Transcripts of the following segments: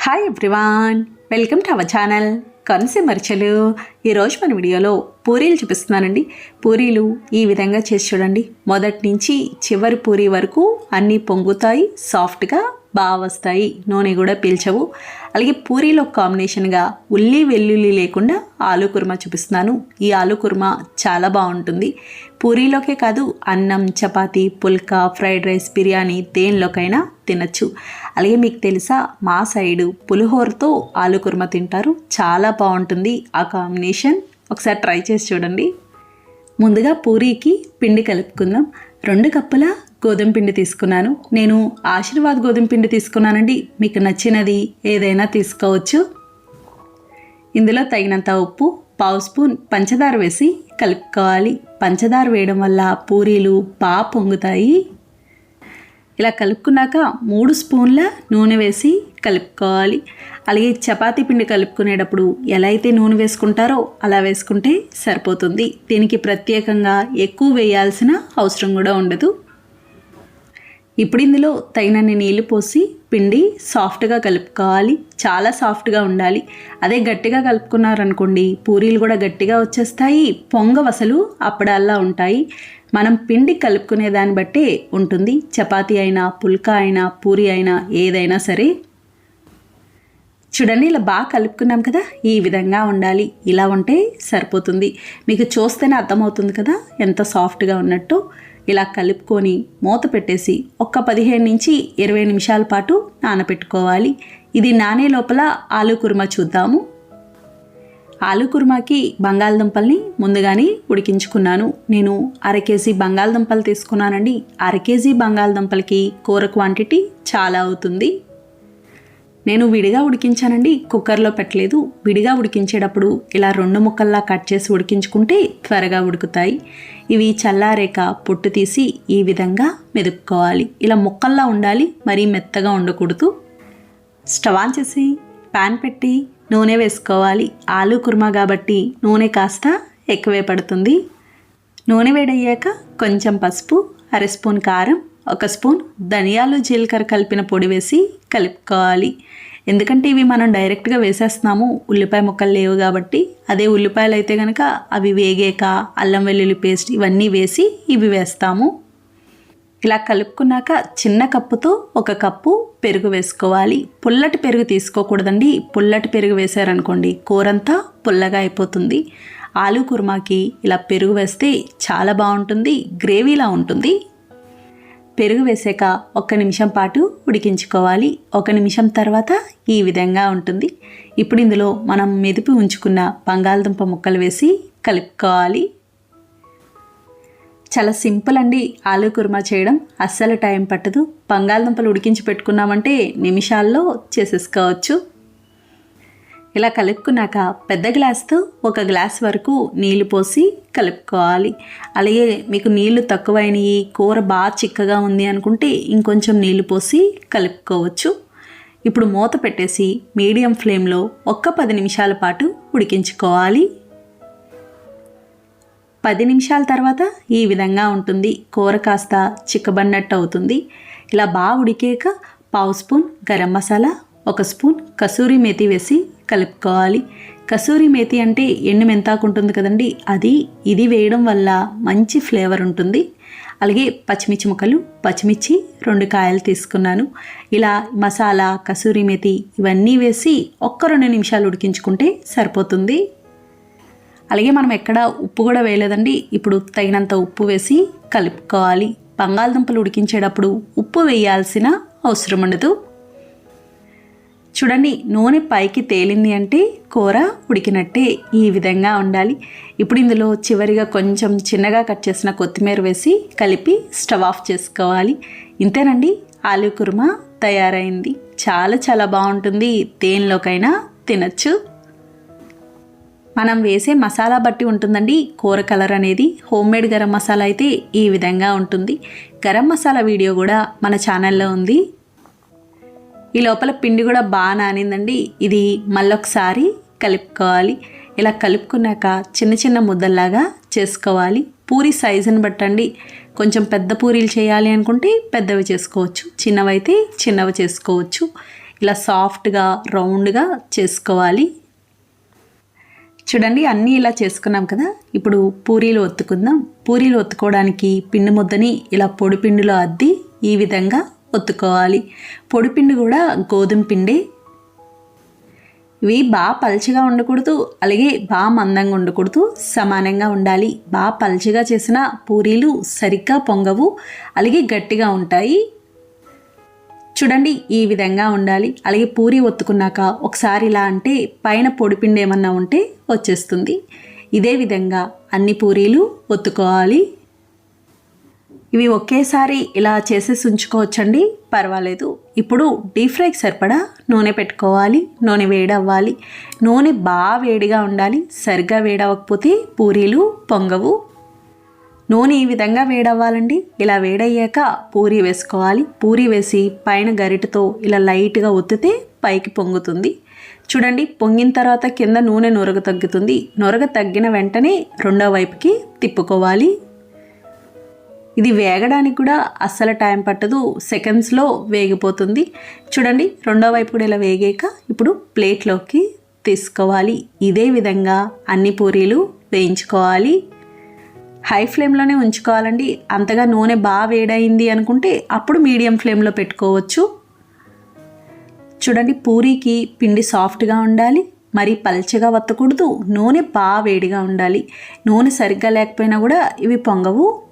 Hi everyone welcome to our channel కన్సే మరిచలు ఈరోజు మన వీడియోలో పూరీలు చూపిస్తున్నానండి. పూరీలు ఈ విధంగా చేసి చూడండి. మొదటి నుంచి చివరి పూరీ వరకు అన్నీ పొంగుతాయి సాఫ్ట్గా బాగా వస్తాయి. నూనె కూడా పీల్చవు. అలాగే పూరీలో కాంబినేషన్గా ఉల్లి వెల్లుల్లి లేకుండా ఆలు కుర్మా చూపిస్తున్నాను. ఈ ఆలు కుర్మా చాలా బాగుంటుంది. పూరీలోకే కాదు అన్నం చపాతీ పుల్కా ఫ్రైడ్ రైస్ బిర్యానీ దేనిలోకైనా తినచ్చు. అలాగే మీకు తెలుసా మా సైడు పులిహోరతో ఆలు కుర్మా తింటారు. చాలా బాగుంటుంది ఆ కాంబినేషన్ ఒకసారి ట్రై చేసి చూడండి. ముందుగా పూరీకి పిండి కలుపుకుందాం. రెండు కప్పుల గోధుమ పిండి తీసుకున్నాను. నేను ఆశీర్వాద్ గోధుమ పిండి తీసుకున్నానండి. మీకు నచ్చినది ఏదైనా తీసుకోవచ్చు. ఇందులో తగినంత ఉప్పు పావు స్పూన్ పంచదార వేసి కలుపుకోవాలి. పంచదార వేయడం వల్ల పూరీలు బాగా పొంగుతాయి. ఇలా కలుపుకున్నాక మూడు స్పూన్ల నూనె వేసి కలుపుకోవాలి. అలాగే చపాతీ పిండి కలుపుకునేటప్పుడు ఎలా అయితే నూనె వేసుకుంటారో అలా వేసుకుంటే సరిపోతుంది. దీనికి ప్రత్యేకంగా ఎక్కువ వేయాల్సిన అవసరం కూడా ఉండదు. ఇప్పుడు ఇందులో తగినన్ని నీళ్ళు పోసి పిండి సాఫ్ట్గా కలుపుకోవాలి. చాలా సాఫ్ట్గా ఉండాలి. అదే గట్టిగా కలుపుకున్నారనుకోండి పూరీలు కూడా గట్టిగా వచ్చేస్తాయి. పొంగవసలు అప్పడాల్లా ఉంటాయి. మనం పిండి కలుపుకునే దాన్ని బట్టే ఉంటుంది. చపాతీ అయినా పుల్కా అయినా పూరి అయినా ఏదైనా సరే. చూడండి ఇలా బాగా కలుపుకున్నాం కదా ఈ విధంగా ఉండాలి. ఇలా ఉంటే సరిపోతుంది. మీకు చూస్తేనే అర్థమవుతుంది కదా ఎంత సాఫ్ట్గా ఉన్నట్టు. ఇలా కలుపుకొని మూత పెట్టేసి ఒక్క పదిహేను నుంచి ఇరవై నిమిషాల పాటు నానబెట్టుకోవాలి ఇది నానే లోపల ఆలు కుర్మా చూద్దాము. ఆలు కుర్మాకి బంగాళదుంపల్ని ముందుగానే ఉడికించుకున్నాను. నేను అర కేజీ బంగాళదుంపలు తీసుకున్నానండి. అర కేజీ బంగాళదుంపలకి కూర క్వాంటిటీ చాలా అవుతుంది. నేను విడిగా ఉడికించానండి. కుక్కర్లో పెట్టలేదు. విడిగా ఉడికించేటప్పుడు ఇలా రెండు ముక్కల్లా కట్ చేసి ఉడికించుకుంటే త్వరగా ఉడుకుతాయి. ఇవి చల్లారేక పొట్టు తీసి ఈ విధంగా మెదుక్కోవాలి. ఇలా ముక్కల్లా ఉండాలి. మరీ మెత్తగా ఉండకూడదు. స్టవ్ ఆన్ చేసి ప్యాన్ పెట్టి నూనె వేసుకోవాలి. ఆలు కుర్మా కాబట్టి నూనె కాస్త ఎక్కువే పడుతుంది. నూనె వేడయ్యాక కొంచెం పసుపు అర స్పూన్ కారం ఒక స్పూన్ ధనియాలు జీలకర్ర కలిపిన పొడి వేసి కలుపుకోవాలి. ఎందుకంటే ఇవి మనం డైరెక్ట్గా వేసేస్తున్నాము. ఉల్లిపాయ ముక్కలు లేవు కాబట్టి అదే ఉల్లిపాయలు అయితే కనుక అవి వేగాక అల్లం వెల్లుల్లి పేస్ట్ ఇవన్నీ వేసి ఇవి వేస్తాము. ఇలా కలుపుకున్నాక చిన్న కప్పుతో ఒక కప్పు పెరుగు వేసుకోవాలి. పుల్లటి పెరుగు తీసుకోకూడదండి. పుల్లటి పెరుగు వేశారనుకోండి కూరంతా పుల్లగా అయిపోతుంది. ఆలు కుర్మాకి ఇలా పెరుగు వేస్తే చాలా బాగుంటుంది. గ్రేవీలా ఉంటుంది. పెరుగు వేసాక ఒక్క నిమిషం పాటు ఉడికించుకోవాలి. ఒక నిమిషం తర్వాత ఈ విధంగా ఉంటుంది. ఇప్పుడు ఇందులో మనం మెదిపి ఉంచుకున్న బంగాళదుంప ముక్కలు వేసి కలుపుకోవాలి. చాలా సింపుల్ అండి ఆలు కుర్మా చేయడం. అస్సలు టైం పట్టదు. బంగాళదుంపలు ఉడికించి పెట్టుకున్నామంటే నిమిషాల్లో చేసేసుకోవచ్చు. ఇలా కలుపుకున్నాక పెద్ద గ్లాస్తో ఒక గ్లాస్ వరకు నీళ్ళు పోసి కలుపుకోవాలి. అలాగే మీకు నీళ్ళు తక్కువైనవి కూర బాగా చిక్కగా ఉంది అనుకుంటే ఇంకొంచెం నీళ్ళు పోసి కలుపుకోవచ్చు. ఇప్పుడు మూత పెట్టేసి మీడియం ఫ్లేమ్లో ఒక్క పది నిమిషాల పాటు ఉడికించుకోవాలి. పది నిమిషాల తర్వాత ఈ విధంగా ఉంటుంది. కూర కాస్త చిక్కబడినట్టు అవుతుంది. ఇలా బాగా ఉడికాక పావు స్పూన్ గరం మసాలా ఒక స్పూన్ కసూరి మేతి వేసి కలుపుకోవాలి. కసూరి మేతి అంటే ఎండు మెంతాకు ఉంటుంది కదండి అది ఇది వేయడం వల్ల మంచి ఫ్లేవర్ ఉంటుంది. అలాగే పచ్చిమిర్చి ముక్కలు పచ్చిమిర్చి రెండు కాయలు తీసుకున్నాను. ఇలా మసాలా కసూరి మేతి ఇవన్నీ వేసి ఒక్క రెండు నిమిషాలు ఉడికించుకుంటే సరిపోతుంది. అలాగే మనం ఎక్కడ ఉప్పు కూడా వేయలేదండి ఇప్పుడు తగినంత ఉప్పు వేసి కలుపుకోవాలి. బంగాళదుంపలు ఉడికించేటప్పుడు ఉప్పు వేయాల్సిన అవసరం ఉండదు. చూడండి నూనె పైకి తేలింది అంటే కూర ఉడికినట్టే ఈ విధంగా ఉండాలి. ఇప్పుడు ఇందులో చివరిగా కొంచెం చిన్నగా కట్ చేసిన కొత్తిమీర వేసి కలిపి స్టవ్ ఆఫ్ చేసుకోవాలి. ఇంతేనండి ఆలు కుర్మా తయారైంది. చాలా చాలా బాగుంటుంది దేనిలోకైనా తినచ్చు. మనం వేసే మసాలా బట్టి ఉంటుందండి కూర కలర్ అనేది. హోమ్మేడ్ గరం మసాలా అయితే ఈ విధంగా ఉంటుంది. గరం మసాలా వీడియో కూడా మన ఛానల్లో ఉంది. ఈ లోపల పిండి కూడా బాగా నానిందండి. ఇది మళ్ళొకసారి కలుపుకోవాలి. ఇలా కలుపుకున్నాక చిన్న చిన్న ముద్దల్లాగా చేసుకోవాలి. పూరి సైజుని బట్టండి. కొంచెం పెద్ద పూరీలు చేయాలి అనుకుంటే పెద్దవి చేసుకోవచ్చు. చిన్నవైతే చిన్నవి చేసుకోవచ్చు. ఇలా సాఫ్ట్గా రౌండ్గా చేసుకోవాలి. చూడండి అన్నీ ఇలా చేసుకున్నాం కదా. ఇప్పుడు పూరీలు ఒత్తుకుందాం. పూరీలు ఒత్తుకోవడానికి పిండి ముద్దని ఇలా పొడి పిండిలో అద్ది ఈ విధంగా ఒత్తుకోవాలి. పొడిపిండి కూడా గోధుమ పిండి. ఇవి బాగా పల్చగా ఉండకూడదు అలాగే బాగా మందంగా ఉండకూడదు సమానంగా ఉండాలి. బాగా పల్చగా చేసిన పూరీలు సరిగ్గా పొంగవు అలాగే గట్టిగా ఉంటాయి. చూడండి ఈ విధంగా ఉండాలి. అలాగే పూరి ఒత్తుకున్నాక ఒకసారి ఇలా అంటే పైన పొడిపిండి ఏమన్నా ఉంటే వచ్చేస్తుంది. ఇదే విధంగా అన్ని పూరీలు ఒత్తుకోవాలి. ఇవి ఒకేసారి ఇలా చేసేసి ఉంచుకోవచ్చండి పర్వాలేదు. ఇప్పుడు డీప్ ఫ్రైకి సరిపడా నూనె పెట్టుకోవాలి. నూనె వేడవ్వాలి. నూనె బాగా వేడిగా ఉండాలి. సరిగ్గా వేడవకపోతే పూరీలు పొంగవు. నూనె ఈ విధంగా వేడవ్వాలండి. ఇలా వేడయ్యాక పూరి వేసుకోవాలి. పూరి వేసి పైన గరిటతో ఇలా లైట్గా ఒత్తితే పైకి పొంగుతుంది. చూడండి పొంగిన తర్వాత కింద నూనె నొరగ తగ్గుతుంది. నొరగ తగ్గిన వెంటనే రెండో వైపుకి తిప్పుకోవాలి. ఇది వేగడానికి కూడా అస్సలు టైం పట్టదు. సెకండ్స్లో వేగిపోతుంది. చూడండి రెండో వైపు కూడా ఇలా వేగాక ఇప్పుడు ప్లేట్లోకి తీసుకోవాలి. ఇదే విధంగా అన్ని పూరీలు వేయించుకోవాలి. హై ఫ్లేమ్లోనే ఉంచుకోవాలండి. అంతగా నూనె బాగా వేడైంది అనుకుంటే అప్పుడు మీడియం ఫ్లేమ్లో పెట్టుకోవచ్చు. చూడండి పూరీకి పిండి సాఫ్ట్గా ఉండాలి. మరి పల్చగా వత్తకూడదు. నూనె బాగా వేడిగా ఉండాలి. నూనె సరిగ్గా లేకపోయినా కూడా ఇవి పొంగవు.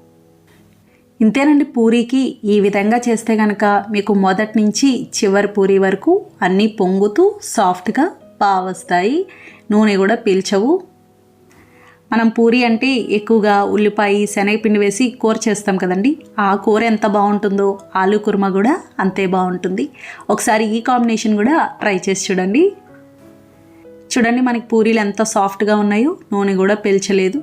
ఇంతేనండి పూరీకి ఈ విధంగా చేస్తే కనుక మీకు మొదటి నుంచి చివరి పూరీ వరకు అన్నీ పొంగుతూ సాఫ్ట్గా బాగా వస్తాయి నూనె కూడా పీల్చవు. మనం పూరి అంటే ఎక్కువగా ఉల్లిపాయ శనగపిండి వేసి కూర చేస్తాం కదండి. ఆ కూర ఎంత బాగుంటుందో ఆలు కుర్మా కూడా అంతే బాగుంటుంది. ఒకసారి ఈ కాంబినేషన్ కూడా ట్రై చేసి చూడండి. చూడండి మనకి పూరీలు ఎంత సాఫ్ట్గా ఉన్నాయో నూనె కూడా పీల్చలేదు.